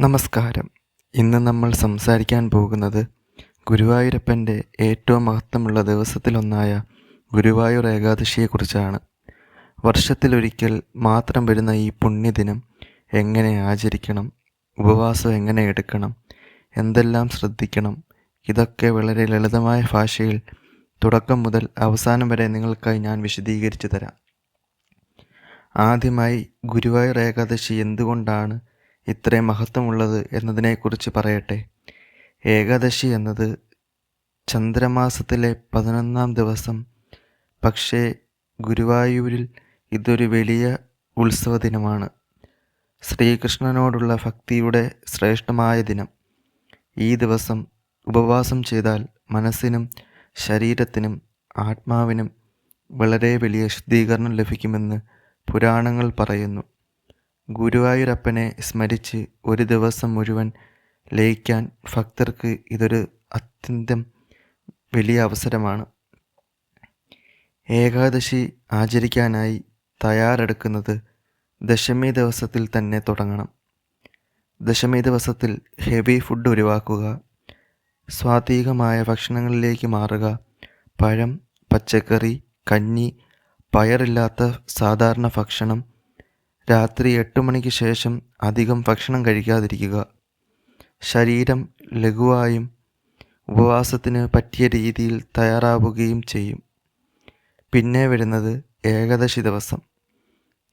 നമസ്കാരം. ഇന്ന് നമ്മൾ സംസാരിക്കാൻ പോകുന്നത് ഗുരുവായൂരപ്പന്റെ ഏറ്റവും മഹത്വമുള്ള ദിവസത്തിലൊന്നായ ഗുരുവായൂർ ഏകാദശിയെക്കുറിച്ചാണ്. വർഷത്തിലൊരിക്കൽ മാത്രം വരുന്ന ഈ പുണ്യദിനം എങ്ങനെ ആചരിക്കണം ഉപവാസം എങ്ങനെ എടുക്കണം എന്തെല്ലാം ശ്രദ്ധിക്കണം ഇതൊക്കെ വളരെ ലളിതമായ ഭാഷയിൽ തുടക്കം മുതൽ അവസാനം വരെ നിങ്ങൾക്കായി ഞാൻ വിശദീകരിച്ചു തരാം. ആദ്യമായി ഗുരുവായൂർ ഏകാദശി എന്തുകൊണ്ടാണ് ഇത്രയും മഹത്വമുള്ളത് എന്നതിനെക്കുറിച്ച് പറയട്ടെ. ഏകാദശി എന്നത് ചന്ദ്രമാസത്തിലെ പതിനൊന്നാം ദിവസം. പക്ഷേ ഗുരുവായൂരിൽ ഇതൊരു വലിയ ഉത്സവ ദിനമാണ് ശ്രീകൃഷ്ണനോടുള്ള ഭക്തിയുടെ ശ്രേഷ്ഠമായ ദിനം. ഈ ദിവസം ഉപവാസം ചെയ്താൽ മനസ്സിനും ശരീരത്തിനും ആത്മാവിനും വളരെ വലിയ ശുദ്ധീകരണം ലഭിക്കുമെന്ന് പുരാണങ്ങൾ പറയുന്നു. ഗുരുവായൂരപ്പനെ സ്മരിച്ച് ഒരു ദിവസം മുഴുവൻ ലയിക്കാൻ ഭക്തർക്ക് ഇതൊരു അത്യന്തം വലിയ അവസരമാണ്. ഏകാദശി ആചരിക്കാനായി തയ്യാറെടുക്കുന്നത് ദശമി ദിവസത്തിൽ തന്നെ തുടങ്ങണം. ദശമി ദിവസത്തിൽ ഹെവി ഫുഡ് ഒഴിവാക്കുക സ്വാതീകമായ ഭക്ഷണങ്ങളിലേക്ക് മാറുക പഴം പച്ചക്കറി കഞ്ഞി പയറില്ലാത്ത സാധാരണ ഭക്ഷണം രാത്രി എട്ട് മണിക്ക് ശേഷം അധികം ഭക്ഷണം കഴിക്കാതിരിക്കുക. ശരീരം ലഘുവായും ഉപവാസത്തിന് പറ്റിയ രീതിയിൽ തയ്യാറാവുകയും ചെയ്യും. പിന്നെ വരുന്നത് ഏകദശി ദിവസം.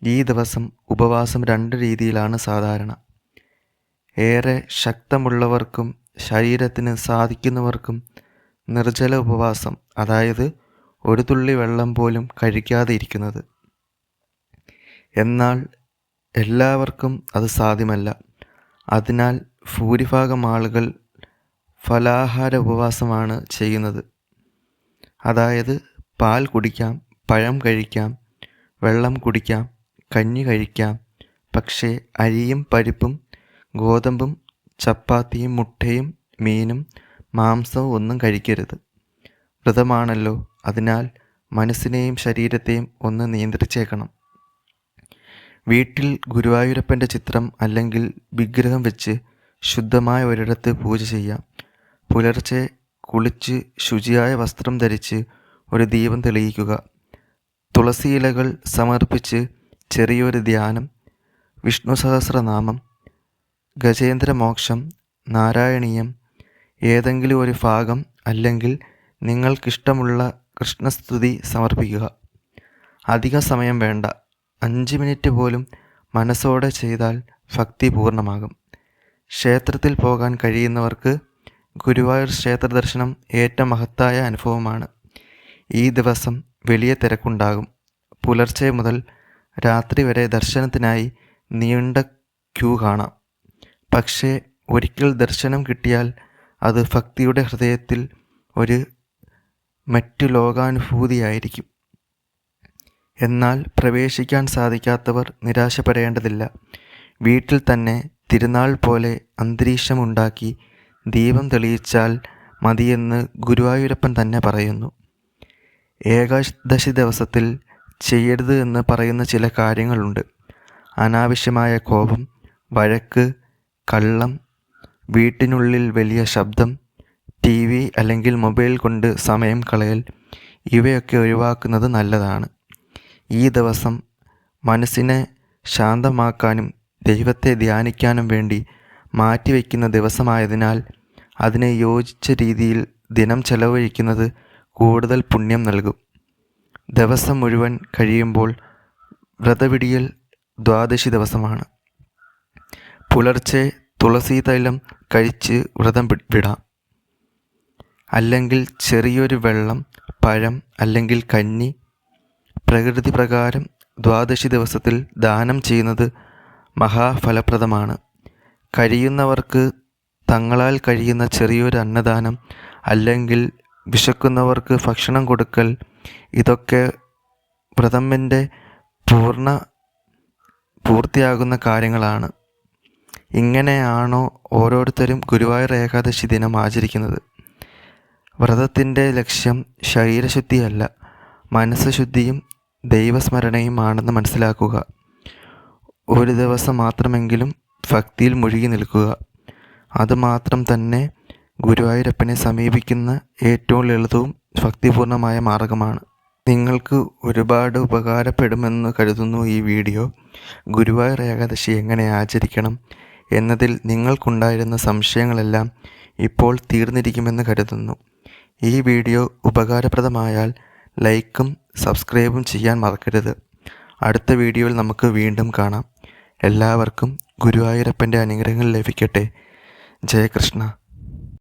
ഈ ദിവസം ഉപവാസം രണ്ട് രീതിയിലാണ് സാധാരണ. ഏറെ ശക്തമുള്ളവർക്കും ശരീരത്തിന് സാധിക്കുന്നവർക്കും നിർജല ഉപവാസം അതായത് ഒരു തുള്ളി വെള്ളം പോലും കഴിക്കാതെ ഇരിക്കുന്നത്. എന്നാൽ എല്ലാവർക്കും അത് സാധ്യമല്ല. അതിനാൽ ഭൂരിഭാഗം ആളുകൾ ഫലാഹാര ഉപവാസമാണ് ചെയ്യുന്നത്. അതായത് പാൽ കുടിക്കാം പഴം കഴിക്കാം വെള്ളം കുടിക്കാം കഞ്ഞി കഴിക്കാം. പക്ഷേ അരിയും പരിപ്പും ഗോതമ്പും ചപ്പാത്തിയും മുട്ടയും മീനും മാംസവും ഒന്നും കഴിക്കരുത്. വ്രതമാണല്ലോ. അതിനാൽ മനസ്സിനെയും ശരീരത്തെയും ഒന്ന് നിയന്ത്രിച്ചേക്കണം. വീട്ടിൽ ഗുരുവായൂരപ്പന്റെ ചിത്രം അല്ലെങ്കിൽ വിഗ്രഹം വെച്ച് ശുദ്ധമായ ഒരിടത്ത് പൂജ ചെയ്യാം. പുലർച്ചെ കുളിച്ച് ശുചിയായ വസ്ത്രം ധരിച്ച് ഒരു ദീപം തെളിയിക്കുക. തുളസി ഇലകൾ സമർപ്പിച്ച് ചെറിയൊരു ധ്യാനം. വിഷ്ണു സഹസ്രനാമം. ഗജേന്ദ്രമോക്ഷം നാരായണീയം. ഏതെങ്കിലും ഒരു ഭാഗം അല്ലെങ്കിൽ നിങ്ങൾക്കിഷ്ടമുള്ള കൃഷ്ണസ്തുതി സമർപ്പിക്കുക. അധിക സമയം വേണ്ട. അഞ്ച് മിനിറ്റ് പോലും മനസ്സോടെ ചെയ്താൽ ഭക്തി പൂർണമാകും. ക്ഷേത്രത്തിൽ പോകാൻ കഴിയുന്നവർക്ക് ഗുരുവായൂർ ക്ഷേത്ര ദർശനം ഏറ്റവും മഹത്തായ അനുഭവമാണ്. ഈ ദിവസം വലിയ തിരക്കുണ്ടാകും. പുലർച്ചെ മുതൽ രാത്രി വരെ ദർശനത്തിനായി നീണ്ട ക്യൂ കാണാം. പക്ഷേ ഒരിക്കൽ ദർശനം കിട്ടിയാൽ അത് ഭക്തിയുടെ ഹൃദയത്തിൽ ഒരു മറ്റു ലോകാനുഭൂതിയായിരിക്കും. എന്നാൽ പ്രവേശിക്കാൻ സാധിക്കാത്തവർ നിരാശപ്പെടേണ്ടതില്ല. വീട്ടിൽ തന്നെ തിരുനാൾ പോലെ അന്തരീക്ഷമുണ്ടാക്കി ദീപം തെളിയിച്ചാൽ മതിയെന്ന് ഗുരുവായൂരപ്പൻ തന്നെ പറയുന്നു. ഏകാദശി ദിവസത്തിൽ ചെയ്യരുത് എന്ന് പറയുന്ന ചില കാര്യങ്ങളുണ്ട്. അനാവശ്യമായ കോപം വഴക്ക് കള്ളം വീട്ടിനുള്ളിൽ വലിയ ശബ്ദം ടി വി അല്ലെങ്കിൽ മൊബൈൽ കൊണ്ട് സമയം കളയൽ ഇവയൊക്കെ ഒഴിവാക്കുന്നത് നല്ലതാണ്. ഈ ദിവസം മനസ്സിനെ ശാന്തമാക്കാനും ദൈവത്തെ ധ്യാനിക്കാനും വേണ്ടി മാറ്റിവെക്കുന്ന ദിവസമായതിനാൽ അതിനെ യോജിച്ച രീതിയിൽ ദിനം ചെലവഴിക്കുന്നത് കൂടുതൽ പുണ്യം നൽകും. ദിവസം മുഴുവൻ കഴിയുമ്പോൾ വ്രതപിടിയൽ ദ്വാദശി ദിവസമാണ്. പുലർച്ചെ തുളസി തൈലം കഴിച്ച് വ്രതം വിടാം. അല്ലെങ്കിൽ ചെറിയൊരു വെള്ളം പഴം അല്ലെങ്കിൽ കഞ്ഞി പ്രകൃതി പ്രകാരം ദ്വാദശി ദിവസത്തിൽ ദാനം ചെയ്യുന്നത് മഹാഫലപ്രദമാണ്. കഴിയുന്നവർക്ക് തങ്ങളാൽ കഴിയുന്ന ചെറിയൊരു അന്നദാനം അല്ലെങ്കിൽ വിശക്കുന്നവർക്ക് ഭക്ഷണം കൊടുക്കൽ ഇതൊക്കെ വ്രതമ്മിന്റെ പൂർണ പൂർത്തിയാകുന്ന കാര്യങ്ങളാണ്. ഇങ്ങനെയാണോ ഓരോരുത്തരും ഗുരുവായൂർ ഏകാദശി ദിനം ആചരിക്കുന്നത്? വ്രതത്തിന്റെ ലക്ഷ്യം ശരീരശുദ്ധിയല്ല. മനസ്സ് ശുദ്ധിയും ദൈവസ്മരണയും ആണെന്ന് മനസ്സിലാക്കുക. ഒരു ദിവസം മാത്രമെങ്കിലും ഭക്തിയിൽ മുഴുകി നിൽക്കുക. അതുമാത്രം തന്നെ ഗുരുവായൂരപ്പനെ സമീപിക്കുന്ന ഏറ്റവും ലളിതവും ഭക്തിപൂർണമായ മാർഗമാണ്. നിങ്ങൾക്ക് ഒരുപാട് ഉപകാരപ്പെടുമെന്ന് കരുതുന്നു ഈ വീഡിയോ. ഗുരുവായൂർ ഏകാദശി എങ്ങനെ ആചരിക്കണം എന്നതിൽ നിങ്ങൾക്കുണ്ടായിരുന്ന സംശയങ്ങളെല്ലാം ഇപ്പോൾ തീർന്നിരിക്കുമെന്ന് കരുതുന്നു. ഈ വീഡിയോ ഉപകാരപ്രദമായാൽ ലൈക്കും സബ്സ്ക്രൈബും ചെയ്യാൻ മറക്കരുത്. അടുത്ത വീഡിയോയിൽ നമുക്ക് വീണ്ടും കാണാം. എല്ലാവർക്കും ഗുരുവായൂരപ്പന്റെ അനുഗ്രഹങ്ങൾ ലഭിക്കട്ടെ. ജയകൃഷ്ണ.